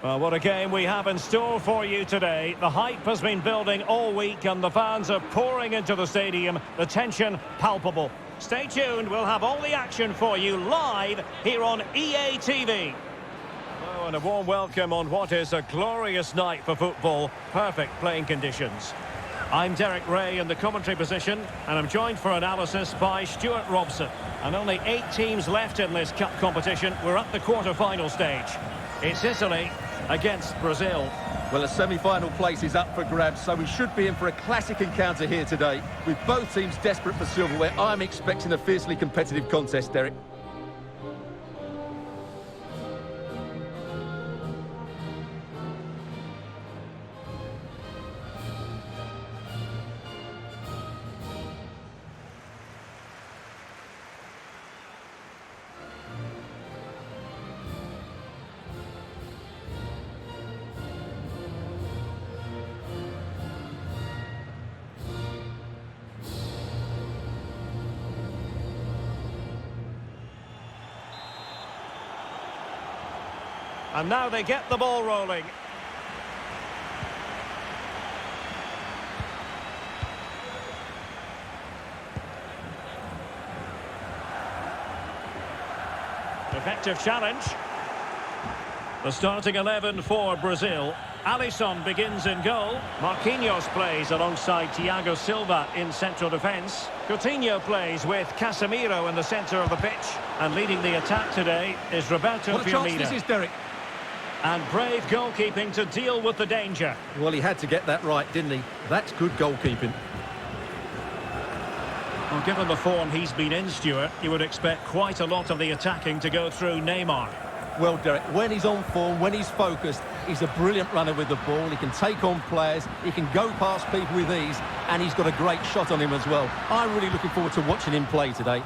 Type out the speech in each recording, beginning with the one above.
Well, what a game we have in store for you today. The hype has been building all week and the fans are pouring into the stadium. The tension palpable. Stay tuned, we'll have all the action for you live here on EA TV. Hello and a warm welcome on what is a glorious night for football. Perfect playing conditions. I'm Derek Ray in the commentary position and I'm joined for analysis by Stuart Robson. And only eight teams left in this cup competition. We're at the quarter-final stage. It's Italy against Brazil. Well, a semi-final place is up for grabs, so we should be in for a classic encounter here today. With both teams desperate for silverware, I'm expecting a fiercely competitive contest, Derek. And now they get the ball rolling. Effective challenge. The starting 11 for Brazil. Alisson begins in goal. Marquinhos plays alongside Thiago Silva in central defence. Coutinho plays with Casemiro in the centre of the pitch. And leading the attack today is Roberto What chance Firmino. this is, Derek. And brave goalkeeping to deal with the danger. Well, he had to get that right, didn't he? That's good goalkeeping. Well, given the form he's been in, Stuart, you would expect quite a lot of the attacking to go through Neymar. Well, Derek, when he's on form, when he's focused, he's a brilliant runner with the ball. He can take on players, he can go past people with ease, and he's got a great shot on him as well. I'm really looking forward to watching him play today.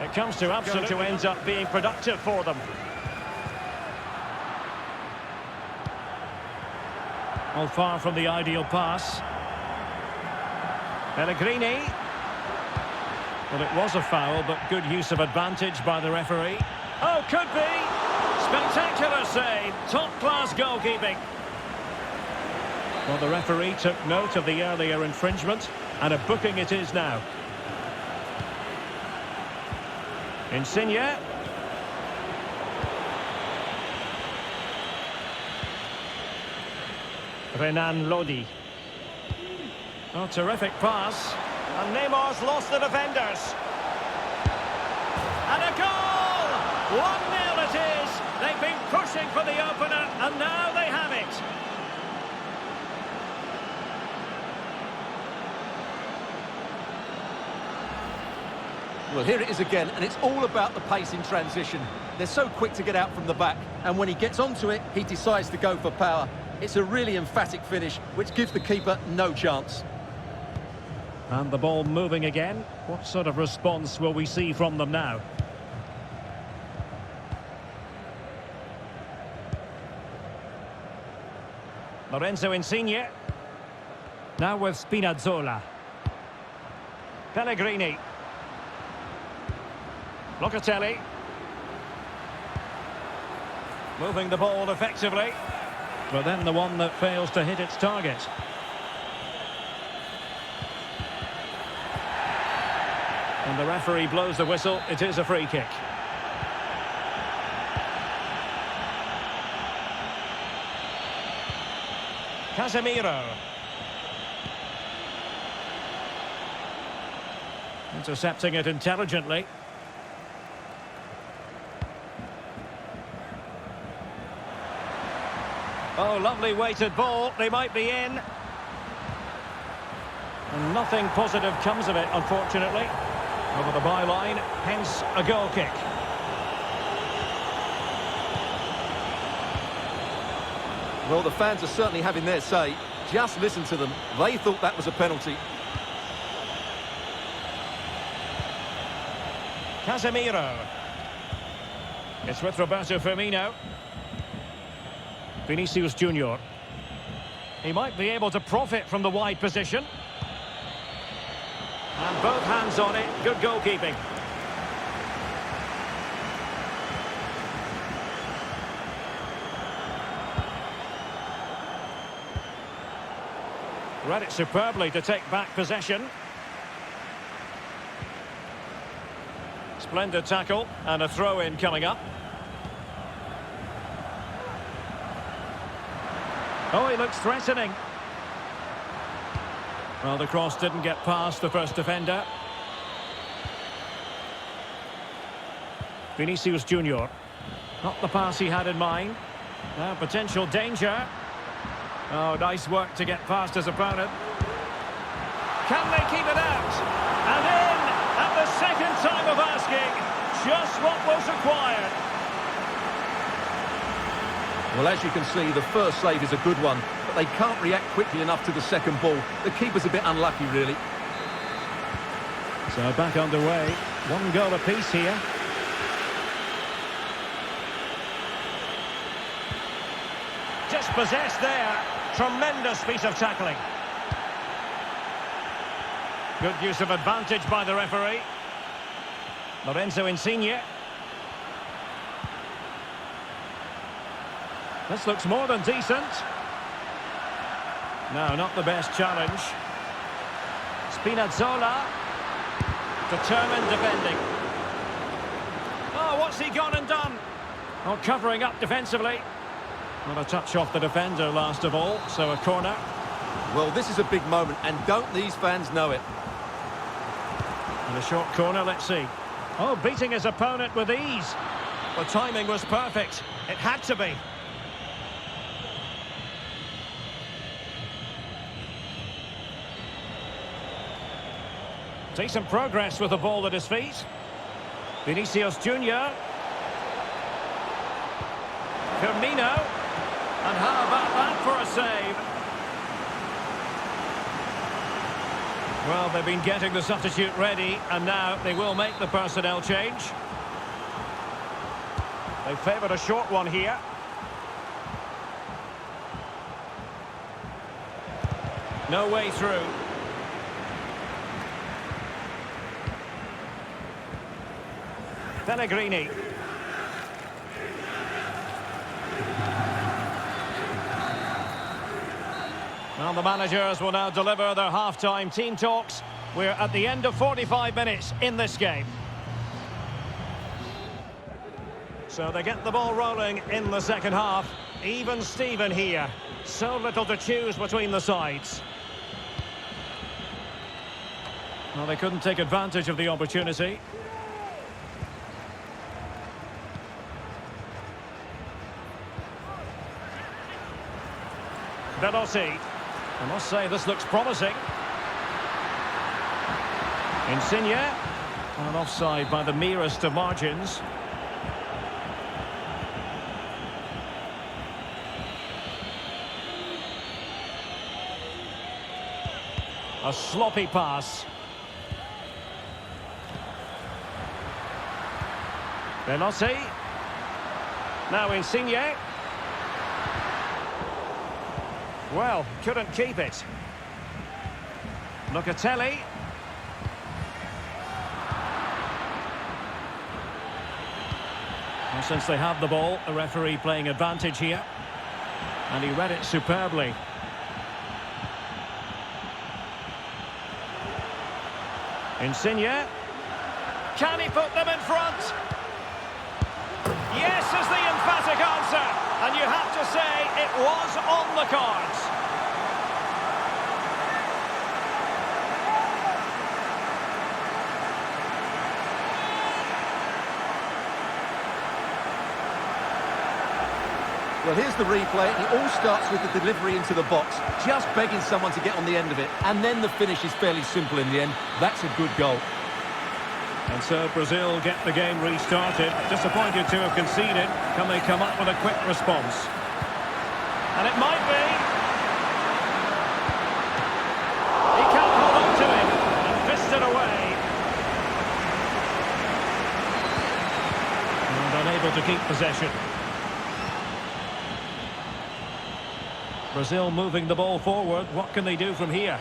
It comes to absolute to ends up being productive for them. All far from the ideal pass. Pellegrini. Well, it was a foul, but good use of advantage by the referee. Oh, could be! Spectacular save. Top-class goalkeeping. Well, the referee took note of the earlier infringement, and a booking it is now. Insigne. Renan Lodi. Oh, terrific pass. And Neymar's lost the defenders. And a goal! 1-0 it is. They've been pushing for the opener, and now they have it. Well, here it is again, and it's all about the pace in transition. They're so quick to get out from the back, and when he gets onto it, he decides to go for power. It's a really emphatic finish, which gives the keeper no chance. And the ball moving again. What sort of response will we see from them now? Lorenzo Insigne. Now with Spinazzola. Pellegrini. Locatelli. Moving the ball effectively. But then the one that fails to hit its target. And the referee blows the whistle. It is a free kick. Casemiro. Intercepting it intelligently. Oh, lovely weighted ball. They might be in. And nothing positive comes of it, unfortunately. Over the byline, hence a goal kick. Well, the fans are certainly having their say. Just listen to them. They thought that was a penalty. Casemiro. It's with Roberto Firmino. Vinicius Junior. He might be able to profit from the wide position. And both hands on it. Good goalkeeping. Read it superbly to take back possession. Splendid tackle and a throw-in coming up. Oh, he looks threatening. Well, the cross didn't get past the first defender. Vinicius Junior. Not the pass he had in mind. Now potential danger. Oh, nice work to get past his opponent. Can they keep it out? And in at the second time of asking. Just what was required. Well, as you can see, the first save is a good one, but they can't react quickly enough to the second ball. The keeper's a bit unlucky, really. So back underway. One goal apiece here. Just possessed there. Tremendous piece of tackling. Good use of advantage by the referee. Lorenzo Insigne. This looks more than decent. No, not the best challenge. Spinazzola. Determined defending. Oh, what's he gone and done? Oh, covering up defensively. Not a touch off the defender last of all, so a corner. Well, this is a big moment, and don't these fans know it? And a short corner, let's see. Oh, beating his opponent with ease. The timing was perfect. It had to be. Decent progress with the ball at his feet. Vinicius Junior. Firmino. And how about that for a save? Well, they've been getting the substitute ready, and now they will make the personnel change. They favoured a short one here. No way through. Pellegrini. Well, the managers will now deliver their half-time team talks. We're at the end of 45 minutes in this game. So they get the ball rolling in the second half. Even Steven here. So little to choose between the sides. Well, they couldn't take advantage of the opportunity. Veloci. I must say, this looks promising. Insigne. And offside by the merest of margins. A sloppy pass. Veloci. Now Insigne. Well, couldn't keep it. Locatelli. And since they have the ball, the referee playing advantage here. And he read it superbly. Insigne. Can he put them in front? Yes is the emphatic answer. And you have to say it was on the cards. Well, here's the replay. It all starts with the delivery into the box, just begging someone to get on the end of it. And then the finish is fairly simple in the end. That's a good goal. And so Brazil get the game restarted. Disappointed to have conceded. Can they come up with a quick response? And it might be. He can't hold on to it. And fisted away. And unable to keep possession. Brazil moving the ball forward. What can they do from here?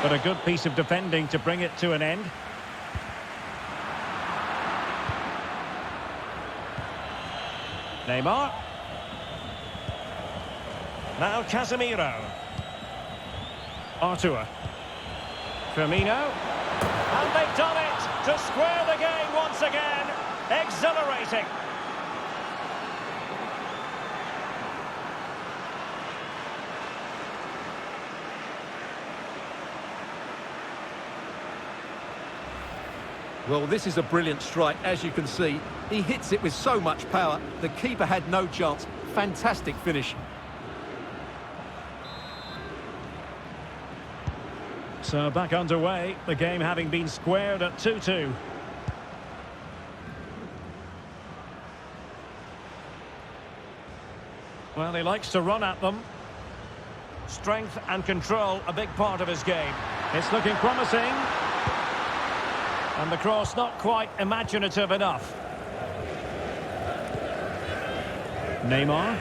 But a good piece of defending to bring it to an end. Neymar. Now Casemiro. Artur. Firmino. And they've done it to square the game once again. Exhilarating. Well, this is a brilliant strike, as you can see. He hits it with so much power. The keeper had no chance. Fantastic finish. So back underway, the game having been squared at 2-2. Well, he likes to run at them. Strength and control, a big part of his game. It's looking promising. And the cross not quite imaginative enough. Neymar.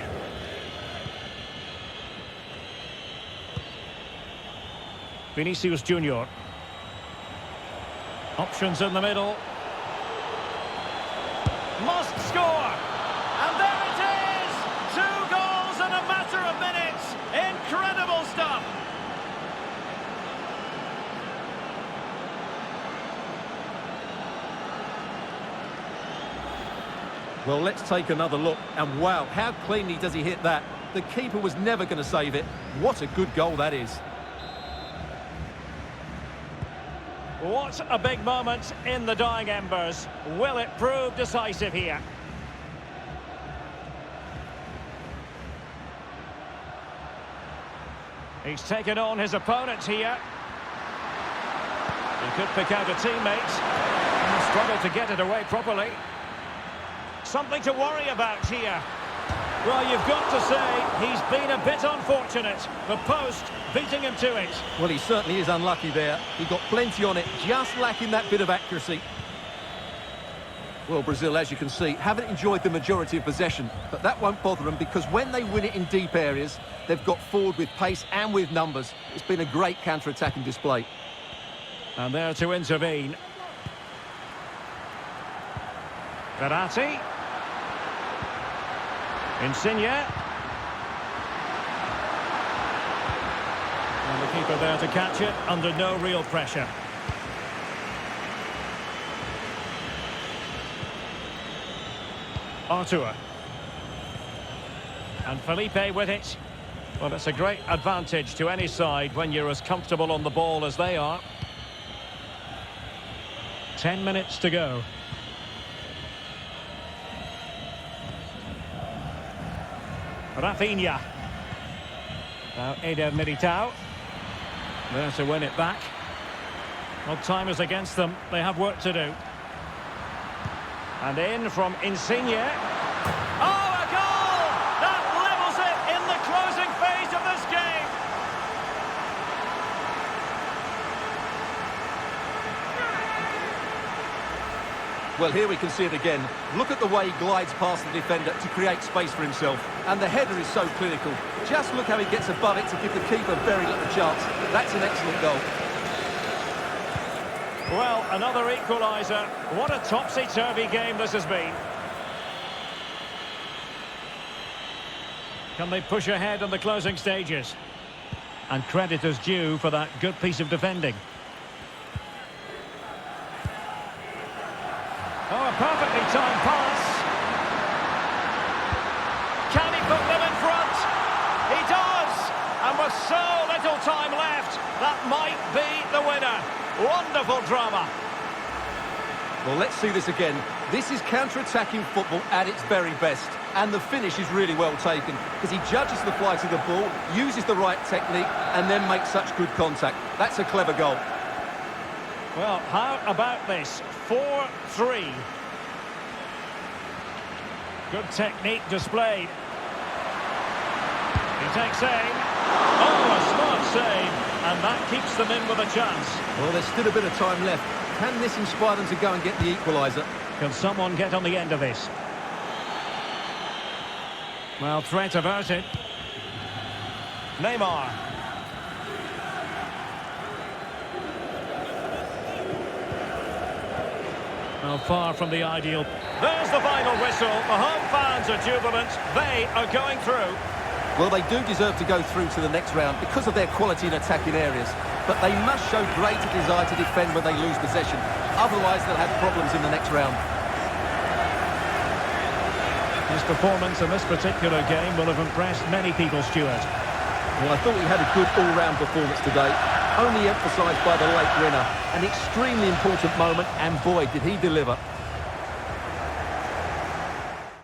Vinicius Junior. Options in the middle. Must score! And there it is! Two goals in a matter of minutes! Incredible stuff! Well, let's take another look. And wow, how cleanly does he hit that? The keeper was never going to save it. What a good goal that is. What a big moment in the dying embers. Will it prove decisive here? He's taken on his opponent here. He could pick out a teammate. Struggled to get it away properly. Something to worry about here. Well, you've got to say, he's been a bit unfortunate. The post beating him to it. Well, he certainly is unlucky there. He got plenty on it, just lacking that bit of accuracy. Well, Brazil, as you can see, haven't enjoyed the majority of possession, but that won't bother them because when they win it in deep areas, they've got forward with pace and with numbers. It's been a great counter-attacking display. And there to intervene. Verratti. Insigne. And the keeper there to catch it under no real pressure. Artur. And Felipe with it. Well, it's a great advantage to any side when you're as comfortable on the ball as they are. Ten minutes to go. Rafinha. Now Eder Militao. There to win it back. Well, time is against them. They have work to do. And in from Insigne. Oh, a goal! That levels it in the closing phase of this game. Well, here we can see it again. Look at the way he glides past the defender to create space for himself. And the header is so clinical. Just look how he gets above it to give the keeper very little chance. That's an excellent goal. Well, another equaliser. What a topsy-turvy game this has been. Can they push ahead in the closing stages? And credit is due for that good piece of defending. Oh, a perfectly timed pass. Can he put them in front? He does! And with so little time left, that might be the winner. Wonderful drama. Well, let's see this again. This is counter-attacking football at its very best. And the finish is really well taken because he judges the flight of the ball, uses the right technique, and then makes such good contact. That's a clever goal. Well, how about this? 4-3. Good technique displayed. He takes aim. Oh, a smart save. And that keeps them in with a chance. Well, there's still a bit of time left. Can this inspire them to go and get the equaliser? Can someone get on the end of this? Well, threat averted. Neymar. Well, far from the ideal. There's the final whistle. The home fans are jubilant. They are going through. Well, they do deserve to go through to the next round because of their quality in attacking areas. But they must show greater desire to defend when they lose possession. Otherwise, they'll have problems in the next round. His performance in this particular game will have impressed many people, Stuart. Well, I thought he had a good all-round performance today. Only emphasised by the late winner. An extremely important moment, and boy, did he deliver.